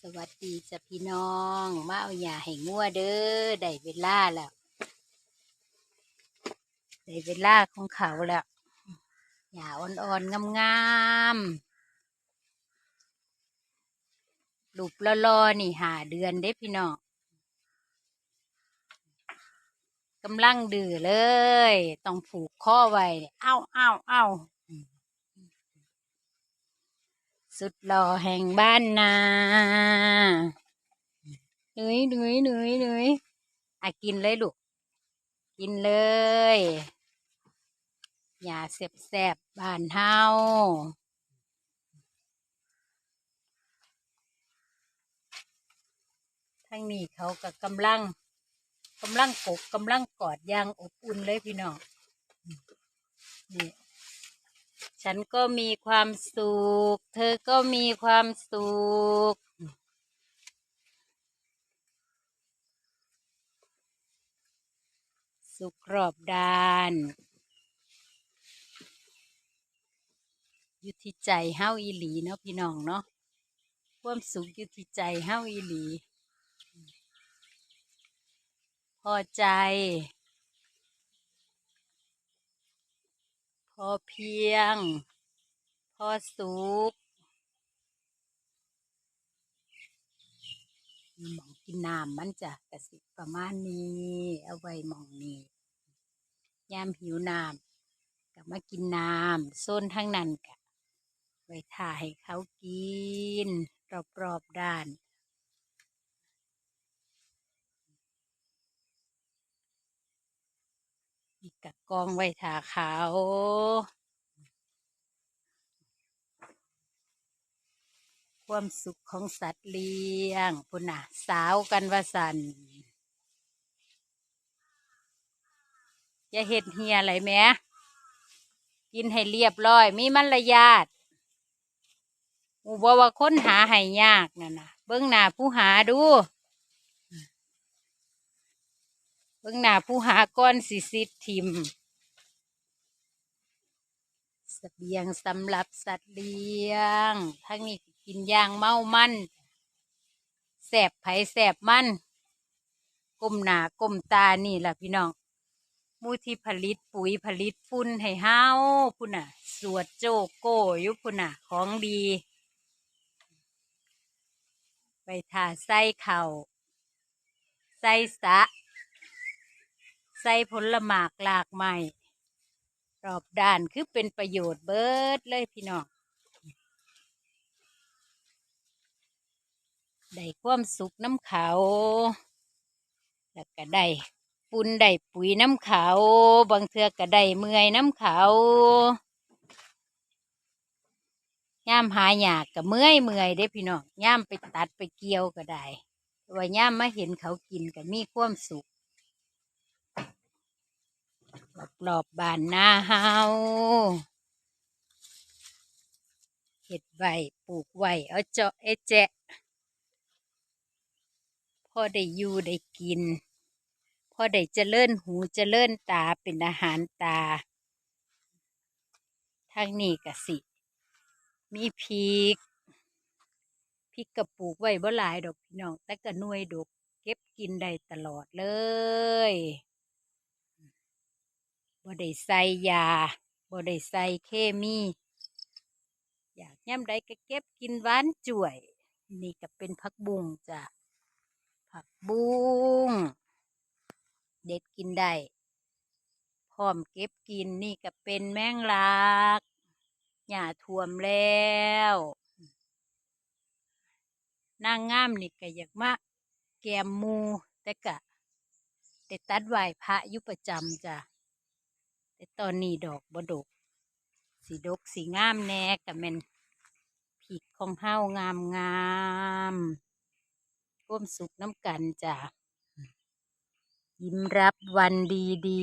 สวัสดีจ้ะพี่น้อง มาเอาหญ้าให้งัวเด้อได้เวลาแล้วได้เวลาของเขาแล้วหญ้าอ่อนๆงามๆลูกรอๆนี่หาเดือนเด้พี่น้องกำลังดื้อเลย ต้องผูกข้อไว้ เอ้าเอ้าเอ้า สุดหล่อแห่งบ้านนาหนื่อยหนื่อยหนื่อยหนื่อยอะกินเลยลูก กินเลย อย่าเสบแสบบ้านเฮาทั้งนี้เขาก็กำลังกำลังกกกำลังกอดยางอบอุ่นเลยพี่น้องนี่ ฉันก็มีความสุข เธอก็มีความสุข สุขรอบด้านยู่ที่ใจเฮาอีหลีเนาะพี่น้องเนาะ ความสุขยู่ที่ใจเฮาอีหลี พอใจ อเพียง พอสุขมีหมองกินน้ำมันจะกระสิประมาณนี้ เอาไว้มองนี้ยามหิวน้ำก็มากินน้ำโซนทั้งนั้นกะไว้ถ่าให้เขากิน รอบๆด้าน กกะกองไว้ถาขาวความสุขของสัตว์เลี้ยงพุ่นน่ะ สาวกันว่าสันอย่าเห็ดเฮียอะไรแหม่กินให้เรียบร้อย มีมารยาทอูบว่าค้นหาให้ยากนั่นนะเบิ้องหน้าผู้หาดู เบิ้งหน้าผู้หาก้อนสิสิททิมสเบียงสำหรับสัตว์เลี้ยง ทั้งนี้กินยางเมามันแสบไผแสบมันก้มหน้าก้มตานี่แหละพี่น้องมูที่ผลิตปุ๋ยผลิตฝุ่นให้เฮาพุ่นน่ะ สวดโจโก้อยู่พุ่นน่ะ ของดี ไปถ่าใส่เข่าวใส่สะ ใส่ผลหมากหลากไม้รอบด้านคือเป็นประโยชน์เบิดเลยพี่น้องได้ความสุขน้ำเขาแล้วก็ได้ปุ่นได้ปุ๋ยน้ำเขาบางเทือก็ได้เมื่อยน้ำเขาย่ามหาหยากก็เมื่อยเมื่อยเด้พี่น้องย่ามไปตัดไปเกี่ยวก็ได้ว่าย่ามมาเห็นเขากินก็มีความสุข รอบๆบ้านนาเฮาเห็ดไว้ปลูกไว้เอาเจาะเอแจะพอได้อยู่ได้กิน พอได้เจริญหูเจริญตาเป็นอาหารตาทางนี้ก็สิ มีพริกพริกกระปูกไว้บ่หลายดอกพี่น้องแต่ก็น่วยดกเก็บกินได้ตลอดเลย บ่ได้ใส่ยาบ่ได้ใส่เคมี อยากย่ำใดก็เก็บกินหวานจ่วย นี่ก็เป็นผักบุ้งจ้ะผักบุ้งเด็ดกินได้พร้อมเก็บกินนี่ก็เป็นแมงลักหญ้าท่วมแล้วนางงามนี่ก็อยากมาแกมหมูแต่กะได้ตัดไหวพระยู่ประจำจ้ะ แต่ตอนนี้ดอกบดก สีดกสีงามแน่กะแม่นผิกของเฮางามงามร่วมสุขน้ำกันจ้ะยิ้มรับวันดีดี